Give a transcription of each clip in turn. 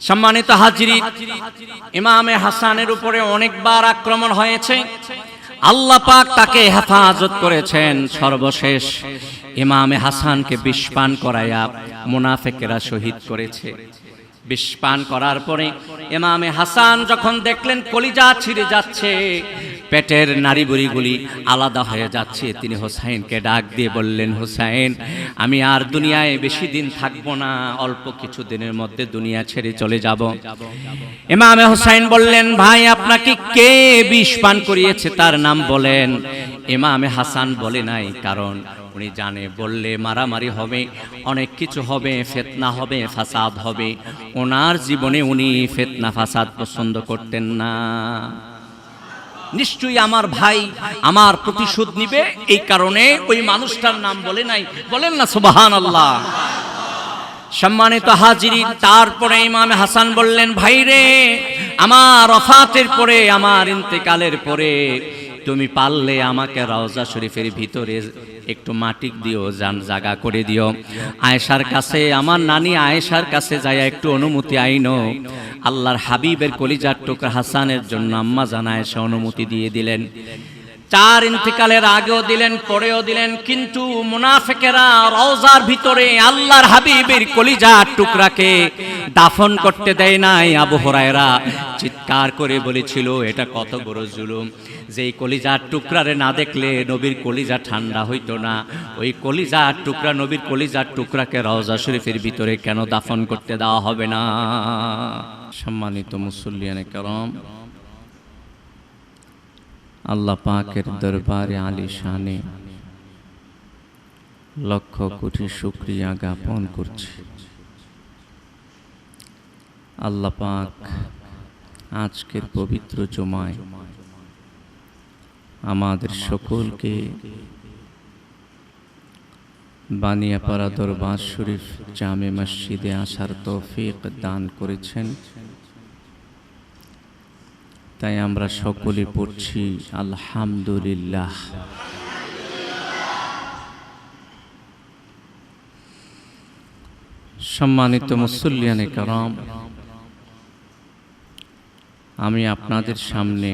সম্মানিত হাজিরি, ইমামে হাসানের উপরে অনেকবার আক্রমণ হয়েছে। আল্লাহ পাক তাকে হেফাজত করেছেন সর্বশেষ। ইমামে হাসানকে বিষপান করাইয়া মুনাফেকেরা শহীদ করেছে। বিষপান করার পরে ইমামে হাসান যখন দেখলেন কলিজা ছিঁড়ে যাচ্ছে পেটের নারী বুড়িগুলি আলাদা হয়ে যাচ্ছে। তিনি হোসাইনকে ডাক দিয়ে বললেন, হোসাইন, আমি আর দুনিয়ায় বেশি দিন থাকব না, অল্প কিছু দিনের মধ্যে দুনিয়া ছেড়ে চলে যাব। ইমামে হোসাইন বললেন, ভাই, আপনাকে কে বিষ পান করিয়েছে তার নাম বলেন? ইমামে হাসান বলে নাই, কারণ উনি জানে, বললে মারামারি হবে, অনেক কিছু হবে, ফেতনা হবে, ফাসাদ হবে। ওনার জীবনে উনি ফেতনা, ফাসাদ পছন্দ করতেন না। নিশ্চয়ই আমার ভাই আমার প্রতিশোধ নিবে। এই কারণে ওই মানুষটার নাম বলে নাই। বলেন না সুবাহান আল্লাহ সম্মানিত হাজিরি তারপরে ইমাম হাসান বললেন, ভাইরে, আমার অফাতের পরে, আমার ইন্তেকালের পরে তুমি পারলে আমাকে রওজা শরীফের ভিতরে একটু মাটি দিও যান জাগা করে দিও। আয়েশার কাছে, আমার নানি আয়েশার কাছে যায় একটু অনুমতি আইন। আল্লাহর হাবিবের কলিজার টুকরা হাসানের জন্য আম্মা জানায় সে অনুমতি দিয়ে দিলেন। চার ইন্তিকালের আগেও দিলেন, পরেও দিলেন, কিন্তু মুনাফেকেরা রওজার ভিতরে আল্লাহর হাবিবের কলিজার টুকরাকে দাফন করতে দেয় নাই। আবু হরায়রা চিৎকার করে বলেছিল, এটা কত বড় জুলুম। যে এই কলিজার টুকরারে না দেখলে নবীর কলিজা ঠান্ডা হইতো না। ওই কলিজার টুকরা, নবীর কলিজার টুকরাকে রওজা শরীফের ভিতরে কেন দাফন করতে দেওয়া হবে না? সম্মানিত মুসল্লিয়ানে করম আল্লাহ পাকের দরবারে আলী শানে লক্ষ কোটি শুক্রিয়া জ্ঞাপন করছি। আল্লাহ পাক আজকের পবিত্র জমায় আমাদের সকলকে বানিয়াপাড়া দরবার শরীফ জামে মসজিদে আসার তৌফিক দান করেছেন। তাই আমরা সকলে পড়ছি, আলহামদুলিল্লাহ। সম্মানিত মুসল্লিয়ানে কারাম, আমি আপনাদের সামনে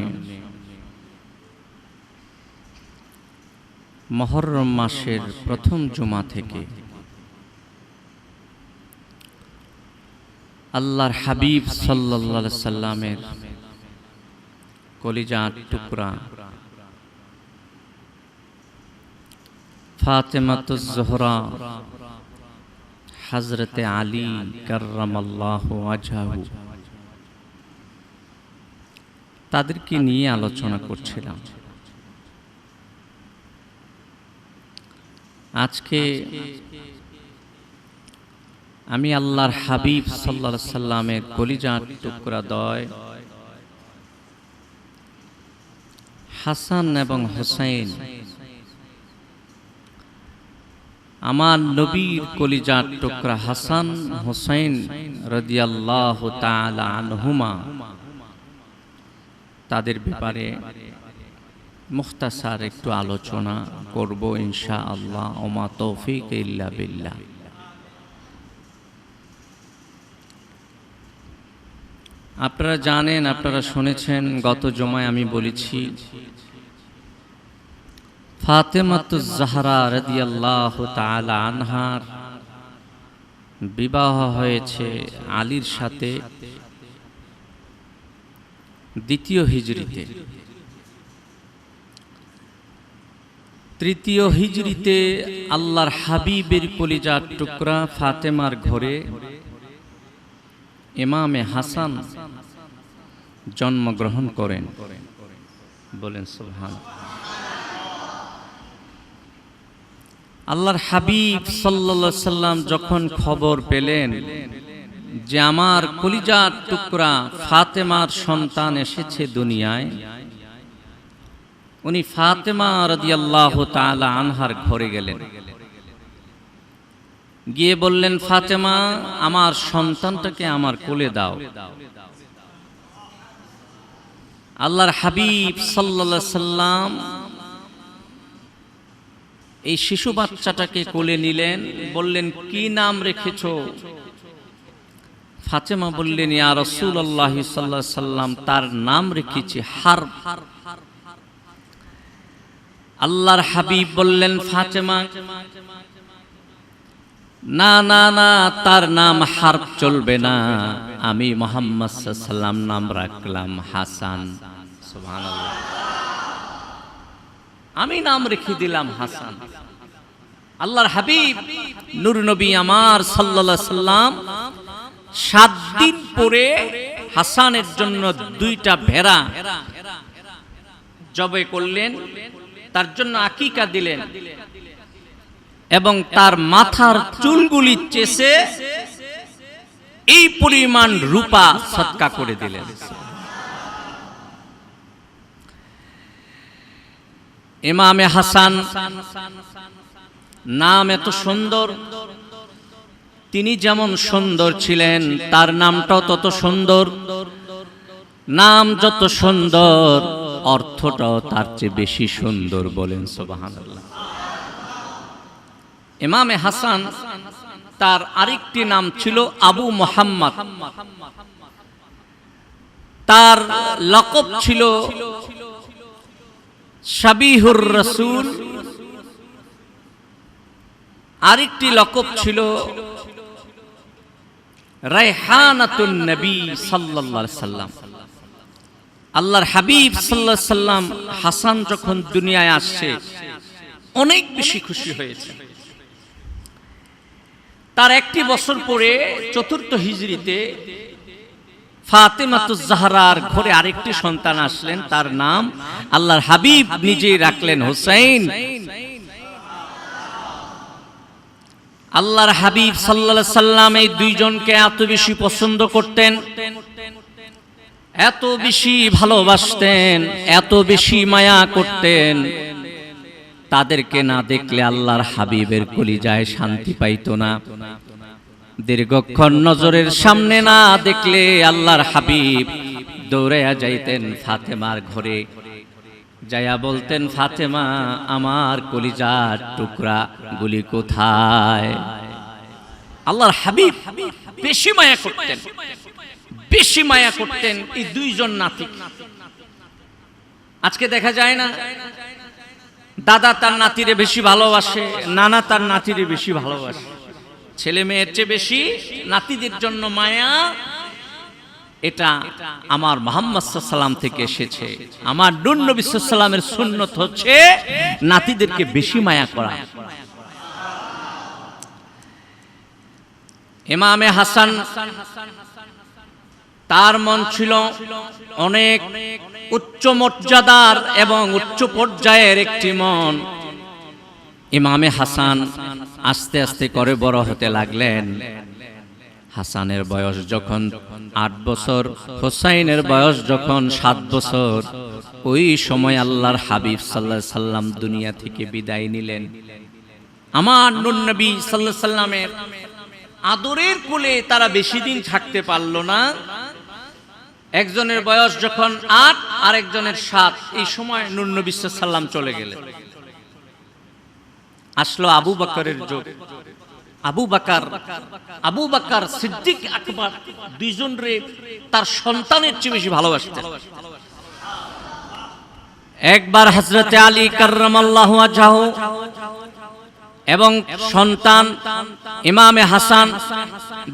মহরম মাসের প্রথম জুমা থেকে আল্লাহর হাবিব সাল্লা সাল্লামের কলিজার টুকরা। ফাতেমাতুজ হজরতে আলী কার্রামাল্লাহ আজহাহু। তাদেরকে নিয়ে আলোচনা করছিলাম। আজকে আমি আল্লাহর হাবিব সাল্লা সাল্লামের কলিজার টুকরা দয় হাসান এবং হোসাইন। আমার নবীর কলিজার টুকরা হাসান, হোসাইন রদিয়াল্লাহ তাদের ব্যাপারে মুখতাসার একটু আলোচনা করব ইনশা আল্লাহ ওমা তৌফিক ইল্লা আপনারা জানেন, আপনারা শুনেছেন, গত জমায় আমি বলেছি ফাতেমাতুজ জাহরা রাদিয়াল্লাহু তাআলা আনহার বিবাহ হয়েছে আলীর সাথে দ্বিতীয় হিজরিতে তৃতীয় হিজরিতে আল্লাহর হাবিবের কলিজার টুকরা ফাতেমার ঘরে ইমামে হাসান জন্মগ্রহণ করেন। বলেন সুবহান আল্লাহর হাবিব সাল্লা সাল্লাম যখন খবর পেলেন যে আমার কলিজার টুকরা ফাতেমার সন্তান এসেছে দুনিয়ায়, উনি ফাতেমা রদিয়াল্লাহ তাআলা আনহার ঘরে গেলেন। গিয়ে বললেন, ফাতেমা, আমার সন্তানটাকে আমার কোলে দাও। আল্লাহর হাবিব সাল্লা সাল্লাম এই শিশু বাচ্চাটাকে কোলে নিলেন, বললেন, কি নাম রেখেছ? ফাতেমা বললেন, ইয়া রসুল আল্লাহ সাল্লাম, তার নাম রেখেছি হার। আল্লাহর হাবিব বললেন, ফাতেমা, না না না, তার নাম হার চলবে না। আমি মোহাম্মদ সাল্লাম নাম রাখলাম হাসান। সুবহানাল্লাহ। আমি নাম রেখে দিলাম হাসান। আল্লাহর হাবিব, নূর নবী আমার আলাইহি সাল্লাম, সাত দিন পরে হাসানের জন্য দুইটা ভেড়া জবে করলেন, তার জন্য আকিকা দিলেন এবং তার মাথার চুলগুলি চেষে এই পরিমাণ রূপা সৎকা করে দিলেন। ইমামে হাসান, নাম এত সুন্দর। তিনি যেমন সুন্দর ছিলেন, তার নামটাও তত সুন্দর। নাম যত সুন্দর, অর্থটাও তার চেয়ে বেশি সুন্দর বলেন সুবহানাল্লাহ। ইমামে হাসান, তার আরেকটি নাম ছিল আবু মোহাম্মদ। তার লকব ছিল সাবিহুর রসুল। আরেকটি লকব ছিল রায়হানাতুন নবী আলাইহি সাল্লাম। আল্লাহর হাবিব সাল্লাল্লাহু সাল্লাম হাসান যখন দুনিয়ায় আসছে, অনেক বেশি খুশি হয়েছে। তার একটি বছর পরে চতুর্থ হিজরিতে ফাতেমাতুজ জাহরার ঘরে আরেকটি সন্তান আসলেন তার নাম আল্লাহর হাবিব নিজেই রাখলেন আল্লাহর হাবিব সাল্লাল্লাহু সাল্লাম এই দুইজনকে এত বেশি পছন্দ করতেন এত বেশি ভালোবাসতেন এত বেশি মায়া করতেন। তাদেরকে না দেখলে আল্লাহর হাবিবের কলিজায় শান্তি পাইতো না। দীর্ঘক্ষণ নজরের সামনে না দেখলে আল্লাহর হাবিব দৌড়াইয়া যাইতেন ফাতেমার ঘরে। যাইয়া বলতেন, ফাতেমা, আমার কলিজার টুকরা গুলি কোথায়? আল্লাহর হাবিব বেশি মায়া করতেন, বেশি মায়া করতেন এই দুইজন নাতি আজকে দেখা যায় না, দাদা তার নাতিরে বেশি ভালোবাসে, নানা তার নাতিরে বেশি ভালোবাসে। ছেলে মেয়ের চেয়ে বেশি নাতিদের জন্য মায়া, এটা আমার মোহাম্মদ সাল্লাম থেকে এসেছে। আমার নুন নবী সাল্লামের সুন্নত হচ্ছে নাতিদেরকে বেশি মায়া করা। ইমামে হাসান, তার মন ছিল অনেক উচ্চ মর্যাদার এবং উচ্চ পর্যায়ের একটি মন। ইমামে হাসান আস্তে আস্তে করে বড় হতে লাগলেন। হাসানের বয়স যখন আট বছর, হোসাইনের বয়স যখন সাত বছর, ওই সময় আল্লাহর হাবিব সাল্লাহ সাল্লাম দুনিয়া থেকে বিদায় নিলেন। আমার নবী সাল্লাহ সাল্লামের আদরের কোলে তারা বেশি দিন থাকতে পারল না। একজনের বয়স যখন আট আর একজনের সাত, এই সময় নুরনবী সাল্লাম চলে গেলেন। আসলো আবু বাকরের যোগ আবু বাকার আবু বাকার সিদ্দিক আকবর দুইজন রে তার সন্তানের চেয়ে বেশি ভালোবাসতেন। একবার হজরতে আলী কার্রামাল্লাহ আজাহ এবং সন্তান ইমামে হাসান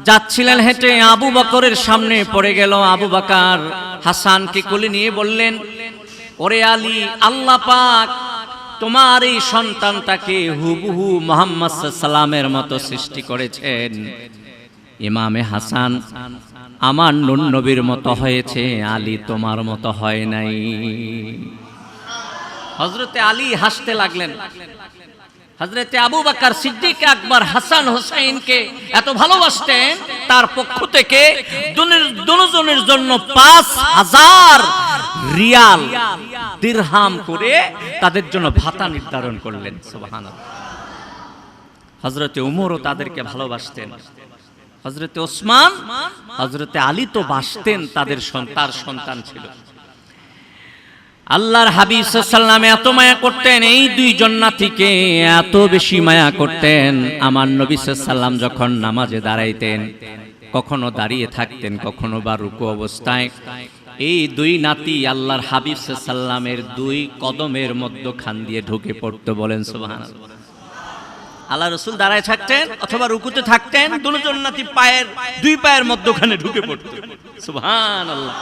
যাচ্ছিলেন হেঁটে আবু বকরের সামনে পড়ে গেল। আবু বাকার হাসানকে কোলে নিয়ে বললেন ওরে আলী আল্লাহ পাক তোমার এই সন্তানটাকে হুবহু মোহাম্মদ সাল্লামের মতো সৃষ্টি করেছেন। ইমামে হাসান আমার নুন নবীর মতো হয়েছে, আলী তোমার মতো হয় নাই। হজরতে আলী হাসতে লাগলেন। হজরতে আবু বাকার সিদ্দিক আকবর হাসান হোসাইনকে এত ভালোবাসতেন, তার পক্ষ থেকে দুজনের জন্য পাঁচ হাজার রিয়াল দিরহাম করে তাদের জন্য ভাতা নির্ধারণ করলেন সুবাহান হজরতে উমরও তাদেরকে ভালোবাসতেন। হজরতে ওসমান হজরতে আলী তো বাসতেন, তাদের তার সন্তান ছিল। আল্লাহর হাবিব সাল্লামে এত মায়া করতেন, এই দুই জন্নাতিকে এত বেশি মায়া করতেন। আমার নবী সাল্লাম যখন নামাজে দাঁড়াইতেন, কখনো দাঁড়িয়ে থাকতেন, কখনো বা রুকু অবস্থায় এই দুই নাতি আল্লাহর হাবিব সাল্লামের দুই কদমের মধ্যখান দিয়ে ঢুকে পড়তো বলেন সুবহান আল্লাহ রসুল দাঁড়ায় থাকতেন অথবা রুকুতে থাকতেন, দুজন নাতি পায়ের, দুই পায়ের মধ্যখানে ঢুকে পড়তো। সুবহান আল্লাহ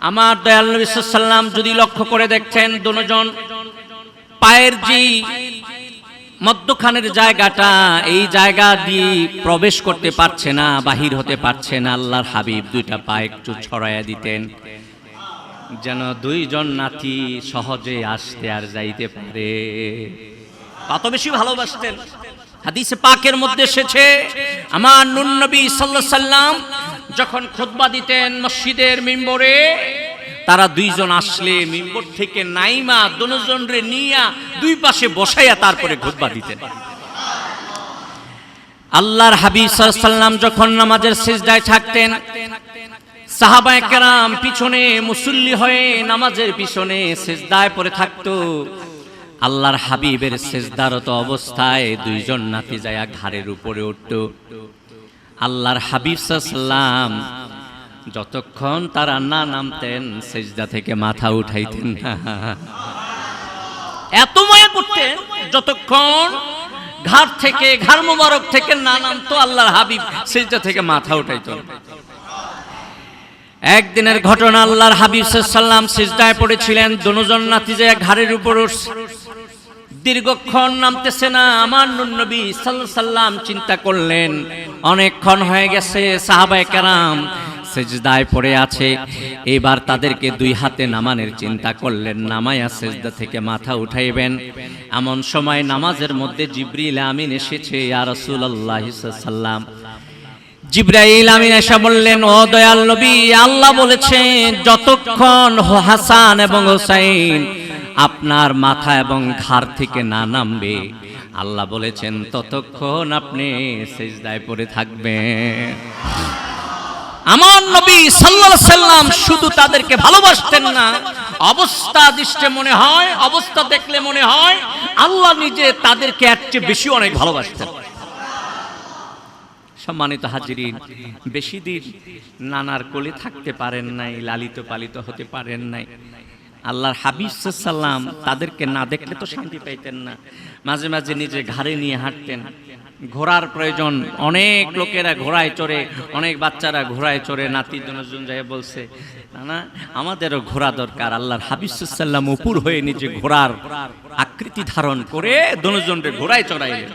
আমার দয়াল নবী সাল্লাম যদি লক্ষ্য করে দেখছেন দুজন পায়ের যে মধ্যখানের জায়গাটা এই জায়গা দিয়ে প্রবেশ করতে পারছে না, বাহির হতে পারছে না। আল্লাহর হাবিব দুইটা পা একটু ছড়াইয়া দিতেন। যেন দুইজন নাতি সহজে আসতে আর যাইতে পারে। কত বেশি ভালোবাসতেন। হাদিসে পাকের মধ্যে এসেছে, আমার নুন নবী সাল্লাম যখন খুতবা দিতেন মসজিদের মিম্বরে তারা দুইজন আসলে মিম্বর থেকে নাইমা দুজন রে নিয়া দুই পাশে বসাইয়া তারপরে খুতবা দিতেন। আল্লাহর হাবিব সাল্লাম যখন নামাজের সিজদায় থাকতেন, সাহাবায়ে কেরাম পিছনে মুসল্লি হয়ে নামাজের পিছনে সিজদায় পড়ে থাকতো। আল্লাহর হাবিবের সেজদারত অবস্থায় দুইজন নাতি যায়া ঘাড়ের উপরে উঠত। আল্লাহর হাবিব সাল্লাম যতক্ষণ তারা না নামতেন, সেজদা থেকে মাথা উঠাইতেন এত মায়া করতেন যতক্ষণ ঘাট থেকে ঘাড় মোবারক থেকে না নামতো আল্লাহর হাবিব, সেজদা থেকে মাথা উঠাইতো। একদিনের ঘটনা আল্লাহর হাবিব সাল্লাম সিজদায় পড়েছিলেন, দুজন নাতি যে ঘাড়ের উপর দীর্ঘক্ষণ নামতেছে না, আমার নবী সাল্লাম চিন্তা করলেন, অনেকক্ষণ হয়ে গেছে সাহাবায়ে কেরাম সেজদায় পড়ে আছে। এবার তাদেরকে দুই হাতে নামানের চিন্তা করলেন। নামায়া সেজদা থেকে মাথা উঠাইবেন। এমন সময় নামাজের মধ্যে জিবরিল আমিন এসেছে, ইয়া রাসূলুল্লাহ সাল্লাম জিব্রাইল আমিন এসে বললেন, ও দয়াল নবী, আল্লাহ বলেছেন, যতক্ষণ হাসান এবং হোসাইন আপনার মাথা এবং ঘাড় থেকে না নামবে, আল্লাহ বলেছেন, ততক্ষণ আপনি সেজদায় পড়ে থাকবেন। আমার নবী সাল্লাম শুধু তাদেরকে ভালোবাসতেন না। অবস্থা দৃষ্টে মনে হয়, অবস্থা দেখলে মনে হয়, আল্লাহ নিজে তাদেরকে চেয়ে বেশি অনেক ভালোবাসতেন। সম্মানিত হাজিরিন, বেশি দিন নানার কোলে থাকতে পারেন নাই, লালিত পালিত হতে পারেন নাই। আল্লাহর হাবিব সাল্লাম তাদেরকে না দেখলে তো শান্তি পাইতেন না। মাঝে মাঝে নিজে ঘাড়ে নিয়ে হাঁটতেন। ঘোড়ার প্রয়োজন। অনেক লোকেরা ঘোড়ায় চড়ে, অনেক বাচ্চারা ঘোড়ায় চড়ে, নাতি জনজন যাই বলছে না আমাদেরও ঘোড়া দরকার। আল্লাহর হাবিব সাল্লাম উপর হয়ে নিজে ঘোড়ার আকৃতি ধারণ করে দনজনরে ঘোড়ায় চড়াইলেন।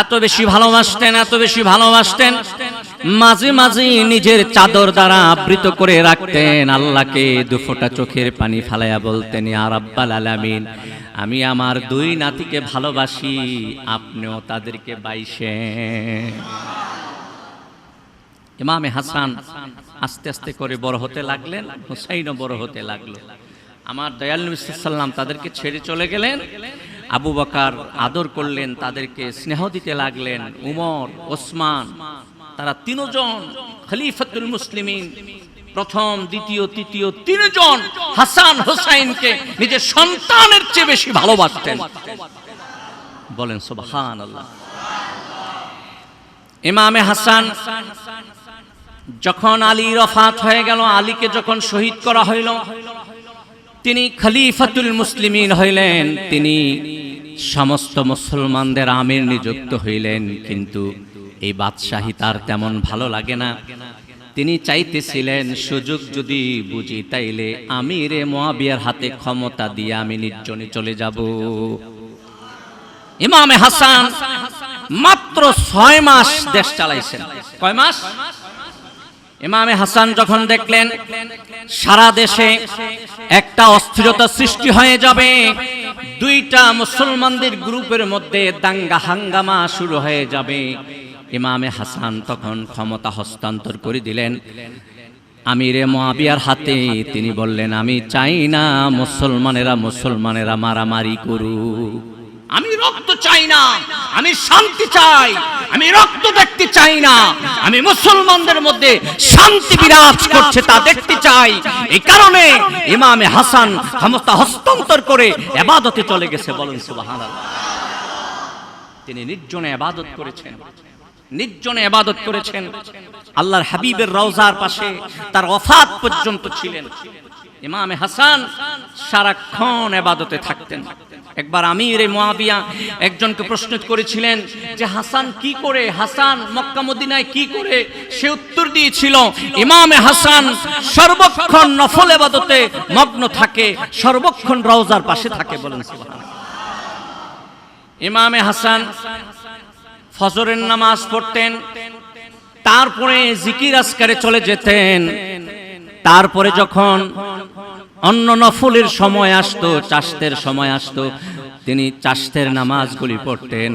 এত বেশি ভালোবাসতেন, এত বেশি ভালোবাসতেন, মাঝে মাঝে নিজের চাদর দ্বারা আবৃত করে রাখতেন। আল্লাহকে দুফোটা চোখের পানি ফালাইয়া বলতেন আর আব্বাল আলামিন। আমি আমার দুই নাতিকে ভালোবাসি, আপনিও তাদেরকে বাইসেন ইমামে হাসান আস্তে আস্তে করে বড় হতে লাগলেন, হুসাইনও বড় হতে লাগল। আমার দয়াল নবী সাল্লাম তাদেরকে ছেড়ে চলে গেলেন। আবু বকার আদর করলেন, তাদেরকে স্নেহ দিতে লাগলেন। উমর, ওসমান, তারা তিনজন খলিফাতুল মুসলিমিন প্রথম, দ্বিতীয়, তৃতীয় তিনজন হাসান হোসাইনকে নিজের সন্তানের চেয়ে বেশি ভালোবাসতেন। বলেন সুবহান আল্লাহ ইমামে হাসান, যখন আলী রফাত হয়ে গেল, আলীকে যখন শহীদ করা হইল, তিনি খলিফাতুল মুসলিমিন হইলেন। তিনি সমস্ত মুসলমানদের আমির নিযুক্ত হইলেন, কিন্তু এই বাদশাহী তার তেমন ভালো লাগে না। তিনি চাইতেছিলেন, সুযোগ যদি বুঝি তাইলে আমিরে মহাবিয়ার হাতে ক্ষমতা দিয়ে আমি নির্জনে চলে যাব। ইমামে হাসান মাত্র ছয় মাস দেশ চালাইছেন। কয় মাস? ইমামে হাসান যখন দেখলেন সারা দেশে একটা অস্থিরতা সৃষ্টি হয়ে যাবে, দুইটা মুসলমানদের গ্রুপের মধ্যে দাঙ্গা হাঙ্গামা শুরু হয়ে যাবে। ইমামে হাসান তখন ক্ষমতা হস্তান্তর করে দিলেন। আমিরে মোয়াবিয়ার হাতে তিনি বললেন, আমি চাই না মুসলমানেরা মুসলমানেরা মারামারি করুক। আমি রক্ত চাই না, আমি শান্তি চাই, আমি রক্ত দেখতে চাই না, আমি মুসলমানদের মধ্যে শান্তি বিরাজ করছে তা দেখতে চাই। এই কারণে ইমামে হাসান ক্ষমতা হস্তান্তর করে এবাদতে চলে গেছে। বলেন সুবহানাল্লাহ। তিনি নির্জনে আবাদত করেছেন। নির্জনে এবাদত করেছেন। আল্লাহর হাবিবের রওজার পাশে তার অফাত পর্যন্ত ছিলেন। ইমামে হাসান সারাক্ষণ এবাদতে থাকতেন। একবার আমির মুয়াবিয়া একজনকে প্রশ্ন করেছিলেন যে, হাসান কি করে? হাসান মক্কা মদিনায় কি করে? সে উত্তর দিয়েছিল, ইমামে হাসান সর্বক্ষণ নফল এবাদতে মগ্ন থাকে, সর্বক্ষণ রওজার পাশে থাকে। বলেন। ইমামে হাসান ফজরের নামাজ পড়তেন, তারপরে জিকির আসকারে চলে যেতেন। তারপরে যখন অন্য নফলের সময় আসতো চাষতের সময় আসতো, তিনি চাষতের নামাজগুলি পড়তেন।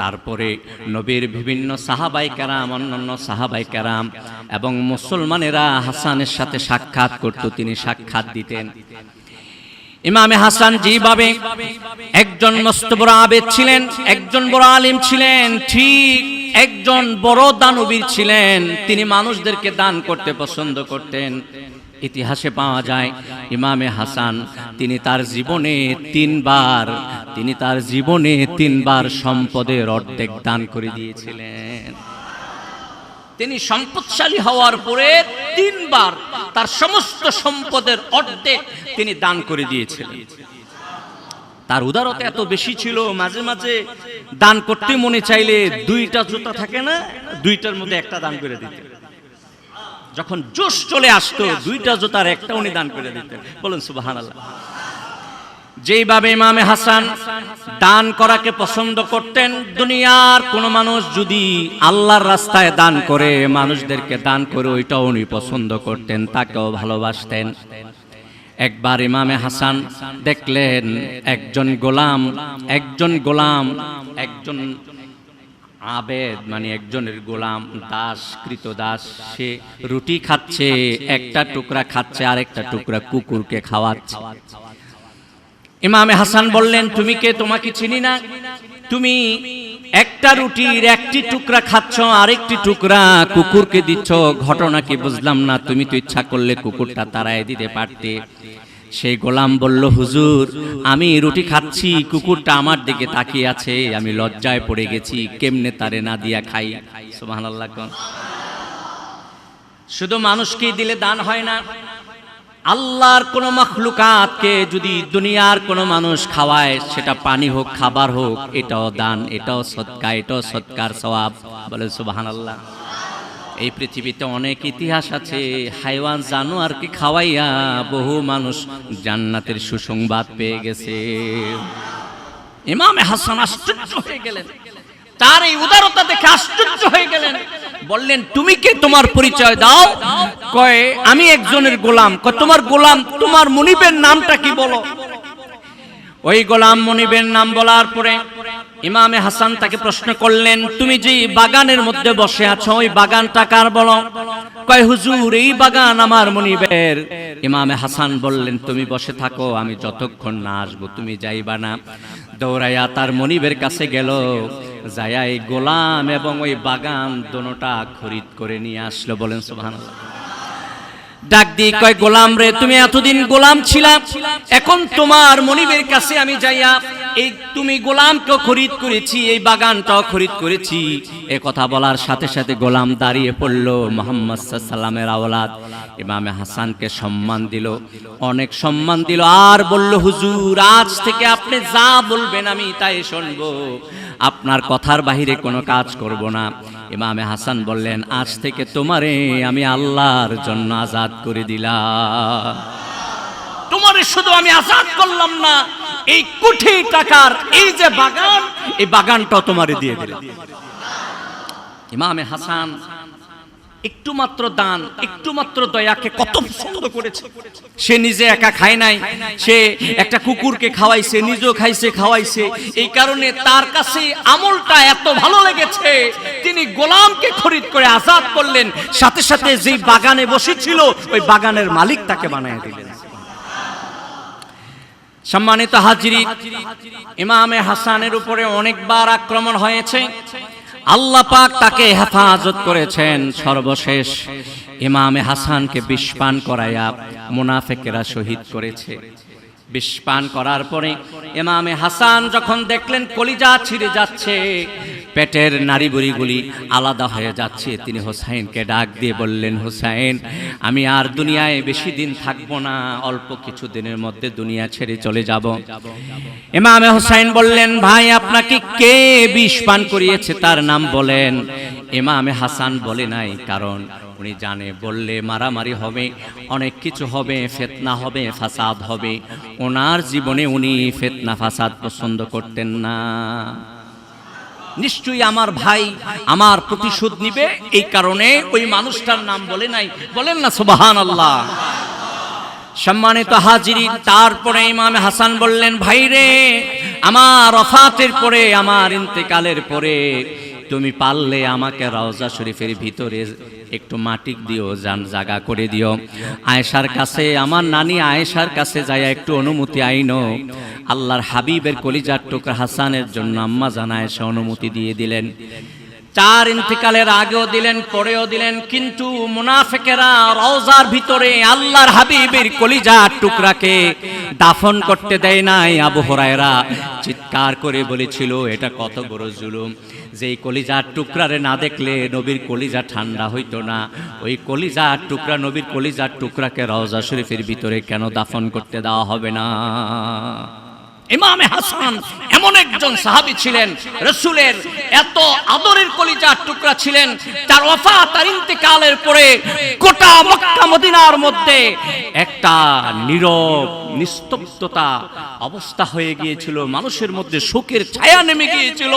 তারপরে নবীর বিভিন্ন সাহাবাই কারাম, অন্যান্য সাহাবাই কারাম এবং মুসলমানেরা হাসানের সাথে সাক্ষাৎ করত, তিনি সাক্ষাৎ দিতেন। ইমামে হাসান যেভাবে একজন মস্ত বড় আবেদ ছিলেন, একজন বড় আলিম ছিলেন, ঠিক একজন বড় দানবীর ছিলেন, তিনি মানুষদেরকে দান করতে পছন্দ করতেন। ইতিহাসে পাওয়া যায়, ইমামে হাসান তিনি তার জীবনে তিনবার, তিনি তার জীবনে তিনবার সম্পদের অর্ধেক দান করে দিয়েছিলেন। তিনি সম্পদশালী হওয়ার পরে তিনবার তার সমস্ত সম্পদের অর্ধেক তিনি দান করে দিয়েছিলেন। তার উদারতা এত বেশি ছিল, মাঝে মাঝে দান করতে মনে চাইলে দুইটা জুতা থাকে না, দুইটার মধ্যে একটা দান করে দিতেন। যখন জোশ চলে আসতো, দুইটা জুতার একটা উনি দান করে দিতেন। বলুন, সুবহানাল্লাহ। যেইভাবে ইমামে হাসান দান করাকে পছন্দ করতেন, দুনিয়ার কোন মানুষ যদি আল্লাহর রাস্তায় দান করে, মানুষদেরকে দান করে ওইটা উনি পছন্দ করতেন, তাকেও ভালোবাসতেন। একবার ইমামে হাসান দেখলেন একজন গোলাম একজন গোলাম, একজন আবেদ মানে একজনের গোলাম দাস কৃত দাস, সে রুটি খাচ্ছে, একটা টুকরা খাচ্ছে, আরেকটা টুকরা কুকুরকে খাওয়াচ্ছে। ইমামে হাসান বললেন, তুমি কে? তোমাকে চিনি না? তুমি একটা রুটির একটি টুকরা খাচ্ছ, আরেকটি টুকরা কুকুরকে দিচ্ছ। ঘটনা কি বুঝলাম না, তুমি তো ইচ্ছা করলে কুকুরটা তারায় দিতে পারতে। সেই গোলাম বলল, হুজুর, আমি রুটি খাচ্ছি, কুকুরটা আমার দিকে তাকিয়ে আছে, আমি লজ্জায় পড়ে গেছি, কেমনে তারে না দিয়া খাই? সুবহানাল্লাহ শুধু মানুষকেই দিলে দান হয় না আল্লাহর কোন মখলুকাতকে যদি দুনিয়ার কোন মানুষ খাওয়ায়, সেটা পানি হোক, খাবার হোক, এটাও দান, এটাও সৎকা এটাও সৎকার সওয়াব। বলে সুবহানাল্লাহ। এই পৃথিবীতে অনেক ইতিহাস আছে, হাইওয়ান জানোয়ারকে খাওয়াইয়া বহু মানুষ জান্নাতের সুসংবাদ পেয়ে গেছে। ইমামে হাসান আশ্চর্য হয়ে গেলেন। তার এই উদারতা দেখে আশ্চর্য হয়ে গেলেন। বললেন, তুমি কে? তোমার পরিচয় দাও। কয়, আমি একজনের গোলাম। কয়, তোমার গোলাম, তোমার মুনিবের নামটা কি বলো? ওই গোলাম মনিবের নাম বলার পরে ইমামে হাসান তাকে প্রশ্ন করলেন, তুমি যে বাগানের মধ্যে বসে আছো, ওই বাগানটা কার বলো? কয়, হুজুর, এই বাগান আমার মনিবের। ইমামে হাসান বললেন, তুমি বসে থাকো, আমি যতক্ষণ না আসব, তুমি যাইবা না। দৌড়াইয়া তার মনিবের কাছে গেল। যাইয়া এই গোলাম এবং ওই বাগান দোনোটা খরিদ করে নিয়ে আসলো বলেন সোহান ডাক দিয়ে কয়, গোলাম রে, তুমি এতদিন গোলাম ছিলাম এখন তোমার মনিবের কাছে আমি যাইয়া এই তুমি গোলামকে খরিদ করেছি, এই বাগানটাও খরিদ করেছি। এ কথা বলার সাথে সাথে গোলাম দাঁড়িয়ে পড়ল মোহাম্মদ সাল্লামের আওলাদ। ইমামে হাসানকে সম্মান দিল, অনেক সম্মান দিল। আর বলল, হুজুর, আজ থেকে আপনি যা বলবেন আমি তাই শুনব। আপনার কথার বাহিরে কোনো কাজ করব না। ইমামে হাসান বললেন, আজ থেকে তোমারে আমি আল্লাহর জন্য আজাদ করে দিলাম। তোমারে শুধু আমি আজাদ করলাম না এই কোটি টাকার এই যে বাগান, এই বাগানটাও তোমারে দিয়ে দিলাম ইমামে হাসান একটু মাত্র দান, একটু মাত্র দয়াকে কত পছন্দ করেছে। সে নিজে একা খায় নাই, সে একটা কুকুরকে খাওয়াইছে, নিজেও খাইছে, খাওয়াইছে। এই কারণে তার কাছে আমলটা এত ভালো লেগেছে, তিনি গোলামকে খরিদ করে আজাদ করলেন, সাথে সাথে যেই বাগানে বসেছিল, ওই বাগানের মালিক তাকে বানায় দিলেন। সম্মানিত হাজিরি, ইমামে হাসানের উপরে অনেকবার আক্রমণ হয়েছে। আল্লাহ পাক তাকে হেফাজত করেছেন সর্বশেষ। ইমামে হাসানকে বিষপান করাইয়া মুনাফেকেরা শহীদ করেছে। বিষপান করার পরে ইমামে হাসান যখন দেখলেন কলিজা ছিঁড়ে যাচ্ছে পেটের নারী বুড়িগুলি আলাদা হয়ে যাচ্ছে। তিনি হোসাইনকে ডাক দিয়ে বললেন, হোসাইন, আমি আর দুনিয়ায় বেশি দিন থাকব না, অল্প কিছু দিনের মধ্যে দুনিয়া ছেড়ে চলে যাব। ইমামে হোসাইন বললেন, ভাই, আপনাকে কে বিষ পান করিয়েছে তার নাম বলেন? ইমামে হাসান বলে নাই, কারণ উনি জানে, বললে মারামারি হবে, অনেক কিছু হবে, ফেতনা হবে, ফাসাদ হবে। ওনার জীবনে উনি ফেতনা, ফাসাদ পছন্দ করতেন না। নিশ্চয়ই আমার ভাই আমার প্রতিশোধ নিবে, এই কারণে ওই মানুষটার নাম বলে নাই। বলেন না সুবাহান আল্লাহ সম্মানিত হাজিরি, তারপরে ইমাম হাসান বললেন, ভাইরে, আমার অফাতের পরে, আমার ইন্তেকালের পরে তুমি পারলে আমাকে রওজা শরীফের ভিতরে একটু মাটি দিও, যান জাগা করে দিও। আয়েশার কাছে, আমার নানি আয়েশার কাছে যায় একটু অনুমতি আইন। আল্লাহর হাবিবের কলিজার টুকরা হাসানের জন্য আম্মা জানায় সে অনুমতি দিয়ে দিলেন। চার ইন্তিকালের আগেও দিলেন, পরেও দিলেন, কিন্তু মুনাফেকেরা রওজার ভিতরে আল্লাহর হাবিবের কলিজার টুকরাকে দাফন করতে দেয় নাই। আবু হরায়রা চিৎকার করে বলেছিল, এটা কত বড় জুলুম। যেই কলিজার টুকরারে না দেখলে নবীর কলিজা ঠান্ডা হইতো না। ওই কলিজার টুকরা নবীর কলিজার টুকরাকে রওজা শরীফের ভিতরে কেন দাফন করতে দেওয়া হবে না? ইমামে হাসান এমন একজন সাহাবী ছিলেন, রসুলের এত আদরের কলিজার টুকরা ছিলেন, তার ওফা তার ইন্তেকালের পরে গোটা মক্কা মদিনার মধ্যে একটা নীরব, নিস্তব্ধতা অবস্থা হয়ে গিয়েছিল। মানুষের মধ্যে শোকের ছায়া নেমে গিয়েছিল।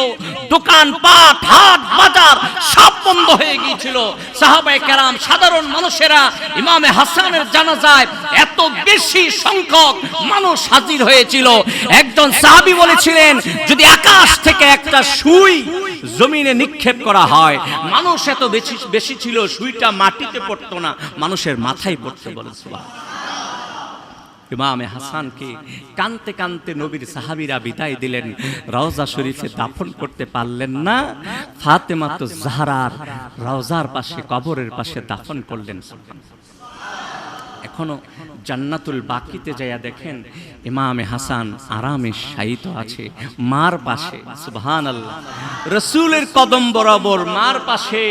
দোকান পাট হাট, বাজার সব বন্ধ হয়ে গিয়েছিল। সাহাবায়ে কেরাম, সাধারণ মানুষেরা ইমামে হাসানের জানাজায় এত বেশি সংখ্যক মানুষ হাজির হয়েছিল। একজন সাহাবী বলেছিলেন, যদি আকাশ থেকে একটা সুই জমিনে নিক্ষেপ করা হয়, মানুষ এত বেশি বেশি ছিল, সুইটা মাটিতে পড়তো না, মানুষের মাথায় পড়তে বলে সুবহানাল্লাহ। ইমামে হাসানকে কানতে কানতে নবীর সাহাবীরা বিদায় দিলেন, রওজা শরীফে দাফন করতে পারলেন না ফাতেমা তো জাহরার রওজার পাশে, কবরের পাশে দাফন করলেন এখনও জান্নাতুল বাকিতে যাইয়া দেখেন ইমামে হাসান আরামে শায়িত আছে, মার পাশে সুবহান আল্লাহ রসুলের কদম বরাবর মার পাশে,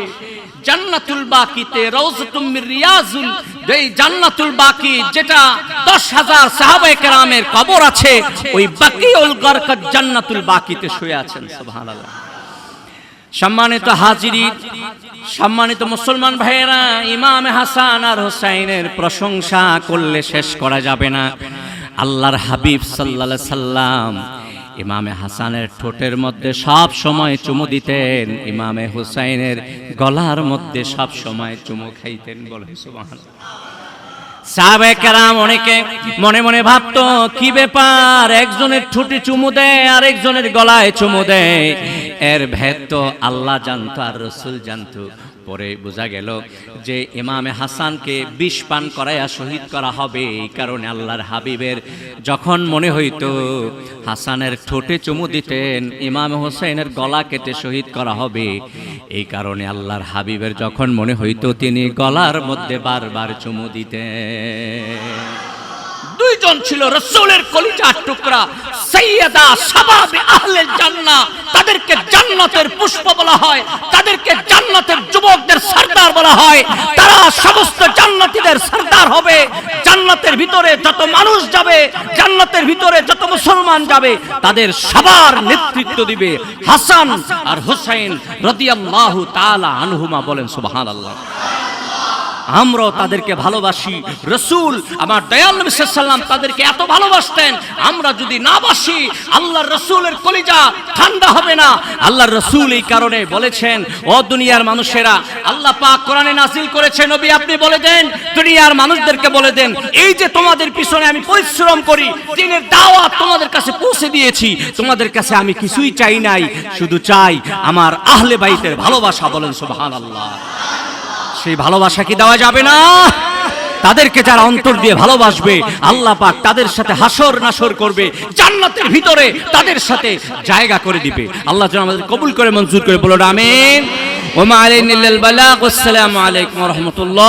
জান্নাতুল বাকিতে রওজাতুম রিয়াজুল এই জান্নাতুল বাকি যেটা দশ হাজার সাহাবায়ে কেরামের কবর আছে, ওই বাকিউল গরকত জান্নাতুল বাকিতে শুয়ে আছেন, সুবহানাল্লাহ। সম্মানিত হাজিরি, সম্মানিত মুসলমান ভাইয়েরা, ইমাম হাসান আর হোসাইনের প্রশংসা করলে শেষ করা যাবে না। আল্লাহর হাবিব সাল্লাল্লাহু সাল্লাম ইমামে হাসানের ঠোঁটের মধ্যে সব সময় চুমু দিতেন, ইমামে হুসাইনের গলার মধ্যে সব সময় চুমু খাইতেন বলে, সুবহানাল্লাহ। সাহাবে কেরাম অনেকে মনে মনে ভাবত, কি ব্যাপার? একজনের ঠোঁটে চুমু দেয় আর একজনের গলায় চুমু দেয়। এর ভেদ তো আল্লাহ জানতো, আর রসুল জানতো। পরে বোঝা গেল যে ইমামে হাসানকে বিষ পান করাইয়া শহীদ করা হবে এই কারণে আল্লাহর হাবিবের যখন মনে হইতো, হাসানের ঠোঁটে চুমু দিতেন, ইমাম হোসেনের গলা কেটে শহীদ করা হবে। এই কারণে আল্লাহর হাবিবের যখন মনে হইত, তিনি গলার মধ্যে বারবার চুমু দিতেন। দুইজন ছিল রসুলের কলিজার টুকরা। সৈয়দা সাবাবে আহলে জান্নাহ। তাদেরকে জান্নাতের পুষ্প বলা হয়, তাদেরকে জান্নাতের যুবকদের সর্দার বলা হয়। তারা সমস্ত জান্নাতীদের সর্দার হবে। জান্নাতের ভিতরে যত মানুষ যাবে, জান্নাতের ভিতরে যত মুসলমান যাবে, তাদের সবার নেতৃত্ব দিবে। হাসান আর হুসাইন রাদিয়াল্লাহু তাআলা আনহুমা বলেন, সুবহানাল্লাহ। আমরাও তাদেরকে ভালোবাসি। রসুল আমার দয়াল সাল্লাম তাদেরকে এত ভালোবাসতেন, আমরা যদি না বাসি, আল্লাহর রসুলের কলিজা ঠান্ডা হবে না। আল্লাহর রসুল এই কারণে বলেছেন, ও দুনিয়ার মানুষেরা, আল্লাহ পাক কোরআনে নাজিল করেছে নবী, আপনি বলে দেন, দুনিয়ার মানুষদেরকে বলে দেন, এই যে তোমাদের পিছনে আমি পরিশ্রম করি, দিনের দাওয়াত তোমাদের কাছে পৌঁছে দিয়েছি, তোমাদের কাছে আমি কিছুই চাই নাই, শুধু চাই আমার আহলে বাইতের ভালোবাসা বলেন সুবহানাল্লাহ। সেই ভালোবাসা কি দেওয়া যাবে না? তাদেরকে যারা অন্তর দিয়ে ভালোবাসবে, আল্লাহ পাক তাদের সাথে হাসর নাসর করবে, জান্নাতের ভিতরে তাদের সাথে জায়গা করে দিবে। আল্লাহ যেন আমাদের কবুল করে, মঞ্জুর করে বলো আমিন। ওমা আলাইকুম ওয়া রাহমাতুল্লাহ।